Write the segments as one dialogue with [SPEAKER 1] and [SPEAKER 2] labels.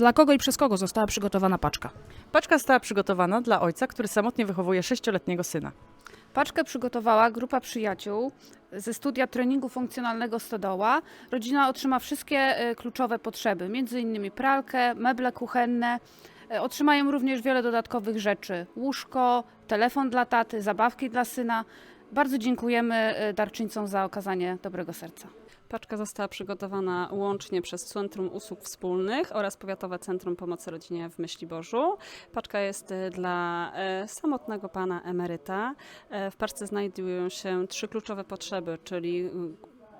[SPEAKER 1] Dla kogo i przez kogo została przygotowana paczka?
[SPEAKER 2] Paczka została przygotowana dla ojca, który samotnie wychowuje sześcioletniego syna.
[SPEAKER 3] Paczkę przygotowała grupa przyjaciół ze studia treningu funkcjonalnego Stodoła. Rodzina otrzyma wszystkie e, kluczowe potrzeby, między innymi pralkę, meble kuchenne. E, Otrzymają również wiele dodatkowych rzeczy: łóżko, telefon dla taty, zabawki dla syna. Bardzo dziękujemy e, darczyńcom za okazanie dobrego serca.
[SPEAKER 4] Paczka została przygotowana łącznie przez Centrum Usług Wspólnych oraz Powiatowe Centrum Pomocy Rodzinie w Myśliborzu. Paczka jest e, dla e, samotnego pana emeryta. W paczce znajdują się trzy kluczowe potrzeby, czyli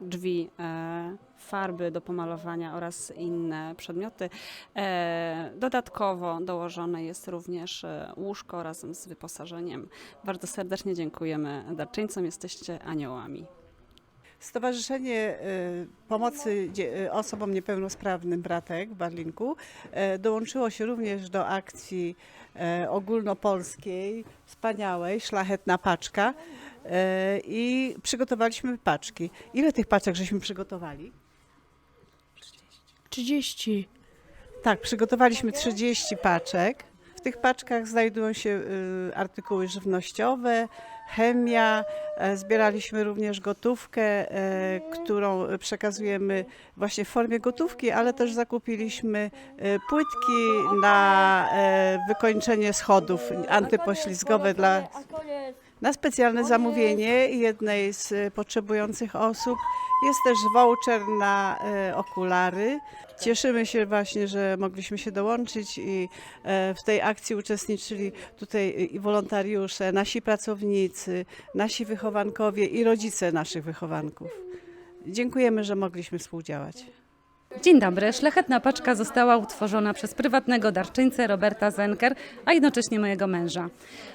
[SPEAKER 4] drzwi, e, farby do pomalowania oraz inne przedmioty. E, Dodatkowo dołożone jest również e, łóżko razem z wyposażeniem. Bardzo serdecznie dziękujemy darczyńcom, jesteście aniołami.
[SPEAKER 5] Stowarzyszenie Pomocy Osobom Niepełnosprawnym Bratek w Barlinku dołączyło się również do akcji ogólnopolskiej, wspaniałej, szlachetna paczka i przygotowaliśmy paczki. Ile tych paczek żeśmy przygotowali?
[SPEAKER 1] 30.
[SPEAKER 5] Tak, przygotowaliśmy 30 paczek. W tych paczkach znajdują się y, artykuły żywnościowe, chemia. E, Zbieraliśmy również gotówkę, e, którą przekazujemy właśnie w formie gotówki, ale też zakupiliśmy e, płytki na e, wykończenie schodów antypoślizgowe dla, na specjalne zamówienie jednej z e, potrzebujących osób. Jest też voucher na e, okulary. Cieszymy się właśnie, że mogliśmy się dołączyć i e, w tej akcji uczestniczyli tutaj i wolontariusze, nasi pracownicy, nasi wychowankowie i rodzice naszych wychowanków. Dziękujemy, że mogliśmy współdziałać.
[SPEAKER 6] Dzień dobry. Szlachetna paczka została utworzona przez prywatnego darczyńcę Roberta Zenker, a jednocześnie mojego męża.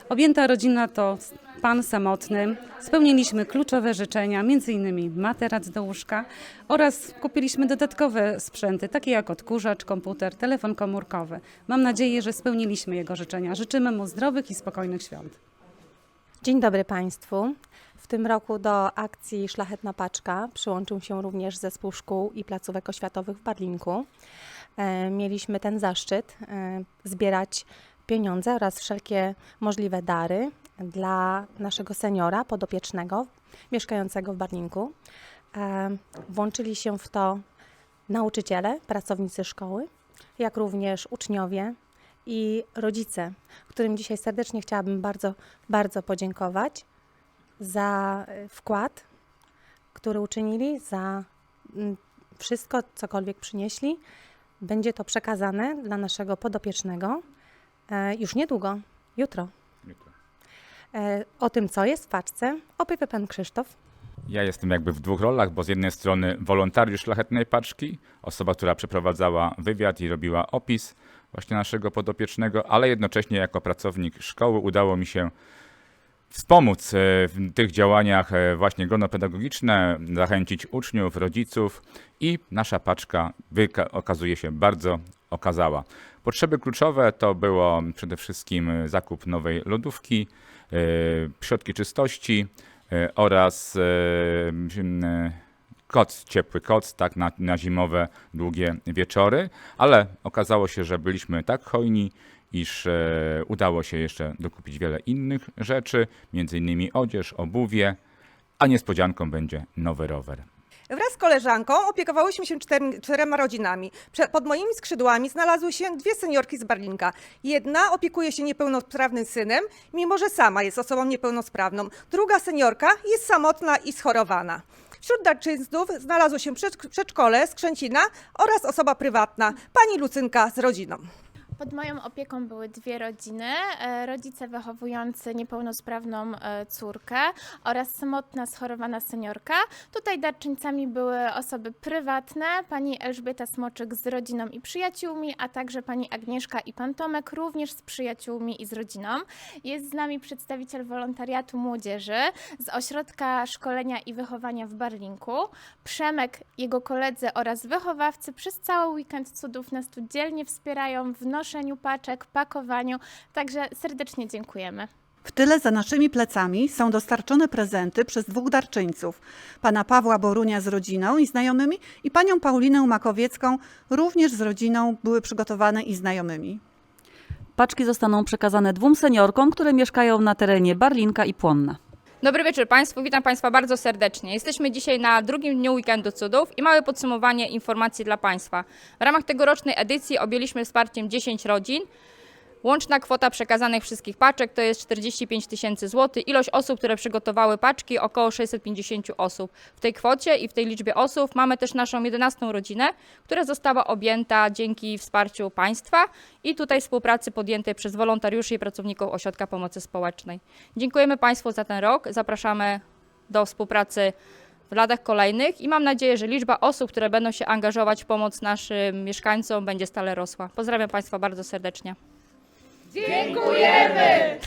[SPEAKER 6] Objęta rodzina to pan samotny. Spełniliśmy kluczowe życzenia, m.in. materac do łóżka oraz kupiliśmy dodatkowe sprzęty, takie jak odkurzacz, komputer, telefon komórkowy. Mam nadzieję, że spełniliśmy jego życzenia. Życzymy mu zdrowych i spokojnych świąt.
[SPEAKER 7] Dzień dobry Państwu. W tym roku do akcji Szlachetna Paczka przyłączył się również Zespół Szkół i Placówek Oświatowych w Barlinku. E, Mieliśmy ten zaszczyt e, zbierać pieniądze oraz wszelkie możliwe dary dla naszego seniora podopiecznego mieszkającego w Barlinku. E, Włączyli się w to nauczyciele, pracownicy szkoły, jak również uczniowie i rodzice, którym dzisiaj serdecznie chciałabym bardzo, bardzo podziękować za e, wkład, który uczynili, za mm, wszystko, cokolwiek przynieśli. Będzie to przekazane dla naszego podopiecznego e, już niedługo, jutro. E, O tym, co jest w paczce, opowie pan Krzysztof.
[SPEAKER 8] Ja jestem jakby w dwóch rolach, bo z jednej strony wolontariusz szlachetnej paczki, osoba, która przeprowadzała wywiad i robiła opis właśnie naszego podopiecznego, ale jednocześnie jako pracownik szkoły udało mi się wspomóc e, w tych działaniach e, właśnie gronopedagogiczne, zachęcić uczniów, rodziców i nasza paczka okazuje się bardzo okazała. Potrzeby kluczowe to było przede wszystkim zakup nowej lodówki, e, środki czystości oraz koc, ciepły koc, tak na, na zimowe, długie wieczory, ale okazało się, że byliśmy tak hojni, iż e, udało się jeszcze dokupić wiele innych rzeczy, innymi odzież, obuwie, a niespodzianką będzie nowy rower.
[SPEAKER 9] Wraz z koleżanką opiekowałyśmy się czter, czterema rodzinami. Pod moimi skrzydłami znalazły się dwie seniorki z Barlinka. Jedna opiekuje się niepełnosprawnym synem, mimo że sama jest osobą niepełnosprawną. Druga seniorka jest samotna i schorowana. Wśród darczyńców znalazło się przed- przedszkole z Krzęcina oraz osoba prywatna, pani Lucynka z rodziną.
[SPEAKER 10] Pod moją opieką były dwie rodziny, e, rodzice wychowujący niepełnosprawną e, córkę oraz samotna schorowana seniorka. Tutaj darczyńcami były osoby prywatne, pani Elżbieta Smoczyk z rodziną i przyjaciółmi, a także pani Agnieszka i pan Tomek również z przyjaciółmi i z rodziną. Jest z nami przedstawiciel wolontariatu młodzieży z Ośrodka Szkolenia i Wychowania w Barlinku. Przemek, jego koledzy oraz wychowawcy przez cały weekend cudów nas tu dzielnie wspierają w noszeniu paczek, pakowaniu, także serdecznie dziękujemy.
[SPEAKER 9] W tyle za naszymi plecami są dostarczone prezenty przez dwóch darczyńców. Pana Pawła Borunia z rodziną i znajomymi i panią Paulinę Makowiecką również z rodziną były przygotowane i znajomymi.
[SPEAKER 2] Paczki zostaną przekazane dwóm seniorkom, które mieszkają na terenie Barlinka i Płonna.
[SPEAKER 11] Dobry wieczór Państwu, witam Państwa bardzo serdecznie. Jesteśmy dzisiaj na drugim dniu Weekendu Cudów i małe podsumowanie informacji dla Państwa. W ramach tegorocznej edycji objęliśmy wsparciem 10 rodzin. Łączna kwota przekazanych wszystkich paczek to jest 45 tysięcy złotych. Ilość osób, które przygotowały paczki, około 650 osób. W tej kwocie i w tej liczbie osób mamy też naszą 11 rodzinę, która została objęta dzięki wsparciu państwa i tutaj współpracy podjętej przez wolontariuszy i pracowników Ośrodka Pomocy Społecznej. Dziękujemy Państwu za ten rok. Zapraszamy do współpracy w latach kolejnych i mam nadzieję, że liczba osób, które będą się angażować w pomoc naszym mieszkańcom będzie stale rosła. Pozdrawiam Państwa bardzo serdecznie.
[SPEAKER 12] Dziękujemy!